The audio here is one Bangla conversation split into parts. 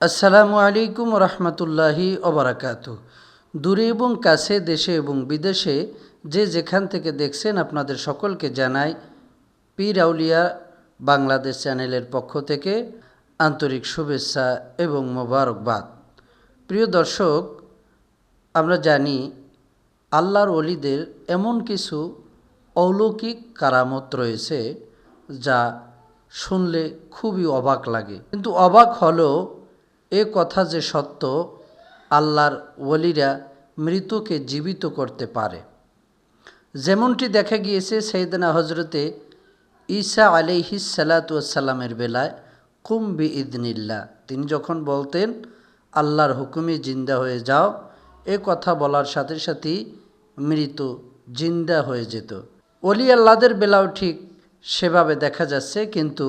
আসসালামু আলাইকুম রহমতুল্লাহি ওবরাকাত। দূরে এবং কাছে, দেশে এবং বিদেশে যে যেখান থেকে দেখছেন আপনাদের সকলকে জানাই পীর আউলিয়া বাংলাদেশ চ্যানেলের পক্ষ থেকে আন্তরিক শুভেচ্ছা এবং মোবারকবাদ। প্রিয় দর্শক, আমরা জানি আল্লাহর অলিদের এমন কিছু অলৌকিক কারামত রয়েছে যা শুনলে খুবই অবাক লাগে। কিন্তু অবাক হলেও এ কথা যে সত্য, আল্লাহর ওলিরা মৃতকে জীবিত করতে পারে। যেমনটি দেখা গিয়েছে সৈয়দনা হজরতে ঈসা আলিহিস সালাতামের বেলায় কুম্বি ইদনিল্লা তিনি যখন বলতেন, আল্লাহর হুকুমে জিন্দা হয়ে যাও। এ কথা বলার সাথে সাথেই মৃত জিন্দা হয়ে যেত। অলি আল্লাদের বেলাও ঠিক সেভাবে দেখা যাচ্ছে, কিন্তু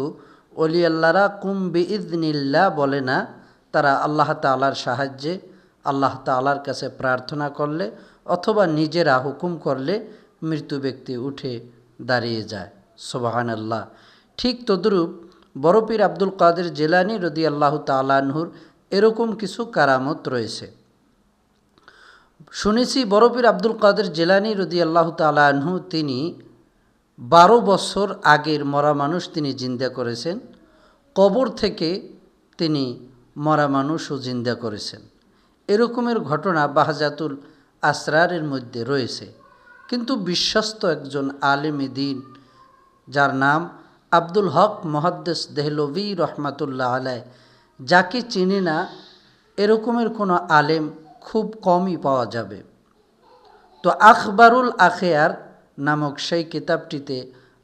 অলি আল্লাহরা কুম্বি ইদনিল্লা বলে না। তারা আল্লাহ তালার সাহায্যে আল্লাহ তালার কাছে প্রার্থনা করলে অথবা নিজেরা হুকুম করলে মৃত্যু ব্যক্তি উঠে দাঁড়িয়ে যায়। সোবাহান আল্লাহ ঠিক তদ্রূপ বরপীর আব্দুল কাদের জেলানি রদি আল্লাহ তালাহুর এরকম কিছু কারামত রয়েছে। শুনেছি বরপীর আব্দুল কাদের জেলানি রদি আল্লাহ তালাহু তিনি বারো বছর আগের মরা মানুষ তিনি জিন্দা করেছেন। কবর থেকে তিনি মরা মানুষও জিন্দা করেছেন। এরকমের ঘটনা বাহাজাতুল আসরারের মধ্যে রয়েছে। কিন্তু বিশ্বস্ত একজন আলেম দিন, যার নাম আব্দুল হক মহাদ্দেস দেহলভি রহমাতুল্লাহ আলায় যাকে চিনি না এরকমের কোনো আলেম খুব কমই পাওয়া যাবে। তো আখবারুল আখেয়ার নামক সেই কিতাবটিতে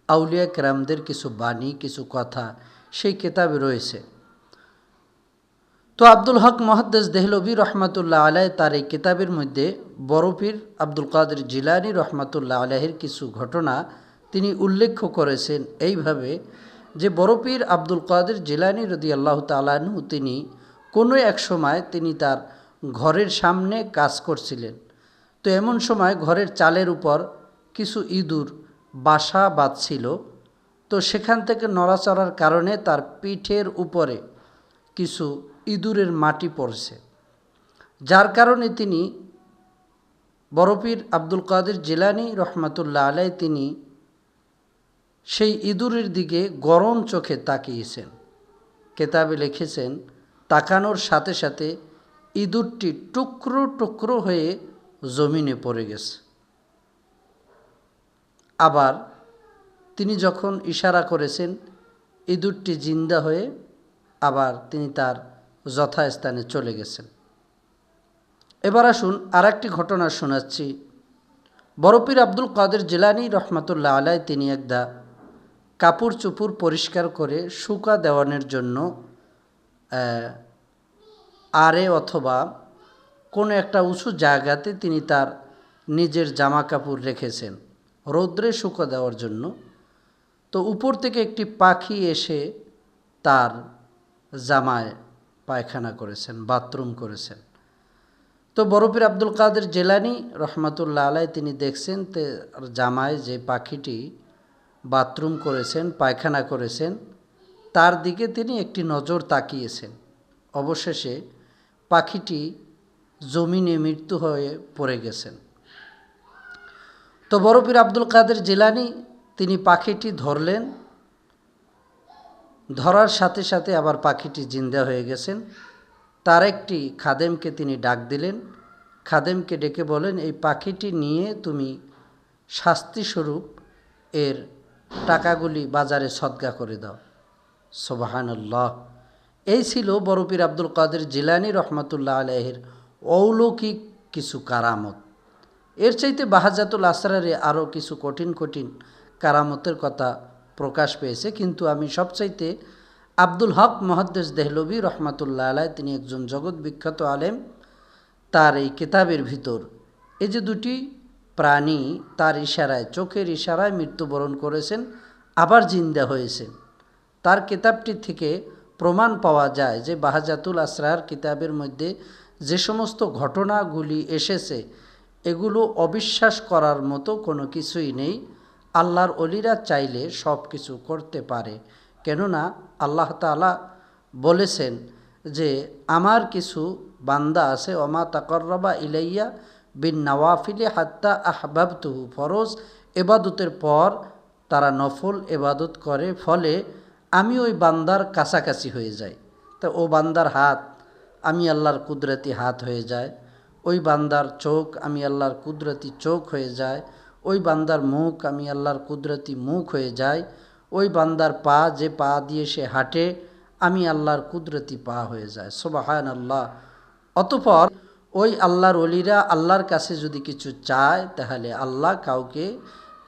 আউলিয়া কেরামদের কিছু বাণী, কিছু কথা সেই কিতাবে রয়েছে। তো আব্দুল হক মহাদ্দেস দেহলবি রহমাতুল্লাহ আলাহ তার এই কিতাবের মধ্যে বরফির আব্দুল কাদের জিলানি রহমাতুল্লাহ আলাহের কিছু ঘটনা তিনি উল্লেখ করেছেন এইভাবে যে বরফির আব্দুল কাদের জিলানি রদি আল্লাহ তালাহু তিনি কোনো এক সময় তিনি তার ঘরের সামনে কাজ করছিলেন। তো এমন সময় ঘরের চালের উপর কিছু ইঁদুর, বাসা বাঁধছিল। তো সেখান থেকে নড়াচড়ার কারণে তার পিঠের উপরে কিছু ইঁদুরের মাটি পড়ছে। যার কারণে তিনি বরফির আব্দুল কাদের জেলানি রহমাতুল্লাহ আলাই তিনি সেই ইঁদুরের দিকে গরম চোখে তাকিয়েছেন। কেতাবে লিখেছেন, তাকানোর সাথে সাথে ইঁদুরটি টুকরো টুকরো হয়ে জমিনে পড়ে গেছে। আবার তিনি যখন ইশারা করেছেন, ইঁদুরটি জিন্দা হয়ে আবার তিনি তার যথাস্থানে চলে গেছেন। এবার আসুন আর একটি ঘটনা শোনাচ্ছি। বরফির আব্দুল কাদের জেলানি রহমতুল্লাহ আলাই তিনি একদা কাপড় চুপুর পরিষ্কার করে শুকা দেওয়ানোর জন্য আরে অথবা কোনো একটা উঁচু জায়গাতে তিনি তার নিজের জামা কাপড় রেখেছেন রৌদ্রে শুকা দেওয়ার জন্য। তো উপর থেকে একটি পাখি এসে তার জামায় পায়খানা করেছেন, বাথরুম করেছেন। তো বরফির আব্দুল কাদের জেলানি রহমাতুল্লাহ আলাই তিনি দেখছেন তে জামায় যে পাখিটি বাথরুম করেছেন, পায়খানা করেছেন, তার দিকে তিনি একটি নজর তাকিয়েছেন। অবশেষে পাখিটি জমিনে মৃত্যু হয়ে পড়ে গেছেন। তো বরফির আব্দুল কাদের জেলানি তিনি পাখিটি ধরলেন ধরার সাথে সাথে আবার পাখিটি জিন্দা হয়ে গেছেন। তার একটি খাদেমকে তিনি ডাক দিলেন। খাদেমকে ডেকে বলেন, এই পাখিটি নিয়ে তুমি শাস্তিস্বরূপ এর টাকাগুলি বাজারে সদ্গা করে দাও। সোবাহান্লাহ এই ছিল বরফির আব্দুল কাদের জিলানি রহমতুল্লাহ আলহের অলৌকিক কিছু কারামত। এর চাইতে বাহাজাতুল আসরারে আরও কিছু কঠিন কঠিন কারামতের কথা প্রকাশ পেয়েছে, কিন্তু আমি সবচাইতে আব্দুল হক মহাদ্দেশ দেহলবি রহমাতুল্লাহ আলাই তিনি একজন জগৎ বিখ্যাত আলেম, তার এই কিতাবের ভিতর এই যে দুটি প্রাণী তার ইশারায়, চোখের ইশারায় মৃত্যুবরণ করেছেন, আবার জিন্দা হয়েছেন তার কিতাবটি থেকে প্রমাণ পাওয়া যায় যে বাহাজাতুল আসরার কিতাবের মধ্যে যে সমস্ত ঘটনাগুলি এসেছে, এগুলো অবিশ্বাস করার মতো কোনো কিছুই নেই। আল্লাহর অলিরা চাইলে সব কিছু করতে পারে। কেননা আল্লাহ তালা বলেছেন যে, আমার কিছু বান্দা আছে অমা তাকর্রবা ইলাইয়া বিন নওয়াফিলে হাত্তা আহবাবতুহু। ফরজ এবাদতের পর তারা নফল এবাদত করে, ফলে আমি ওই বান্দার কাছাকাছি হয়ে যাই। তা ও বান্দার হাত, আমি আল্লাহর কুদরতি হাত হয়ে যায়। ওই বান্দার চোখ, আমি আল্লাহর কুদরতি চোখ হয়ে যায়। ওই বান্দার মুখ, আমি আল্লাহর কুদরতি মুখ হয়ে যায় ওই বান্দার পা, যে পা দিয়ে সে হাঁটে, আমি আল্লাহর কুদরতি পা হয়ে যায় সোবাহান আল্লাহ অতপর ওই আল্লাহর অলিরা আল্লাহর কাছে যদি কিছু চায়, তাহলে আল্লাহ কাউকে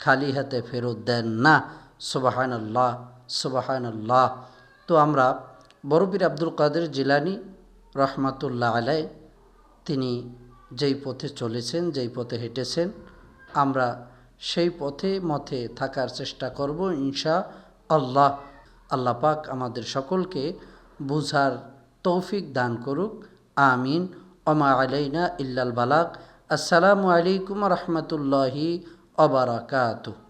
খালি হাতে ফেরত দেন না। সোবাহান আল্লাহ সোবাহান আল্লাহ তো আমরা বরফির আব্দুল কাদের জিলানি রহমাতুল্লাহ আলাই তিনি যেই পথে চলেছেন, যেই পথে হেঁটেছেন আমরা সেই পথে মথে থাকার চেষ্টা করব ইনশা আল্লাহ। আল্লাহ পাক আমাদের সকলকে বুঝার তৌফিক দান করুক। আমিন। ওমা আলাইনা ইল্লাল বালাক আসসালামু আলাইকুম রহমতুল্লাহি অবরাকাতুহ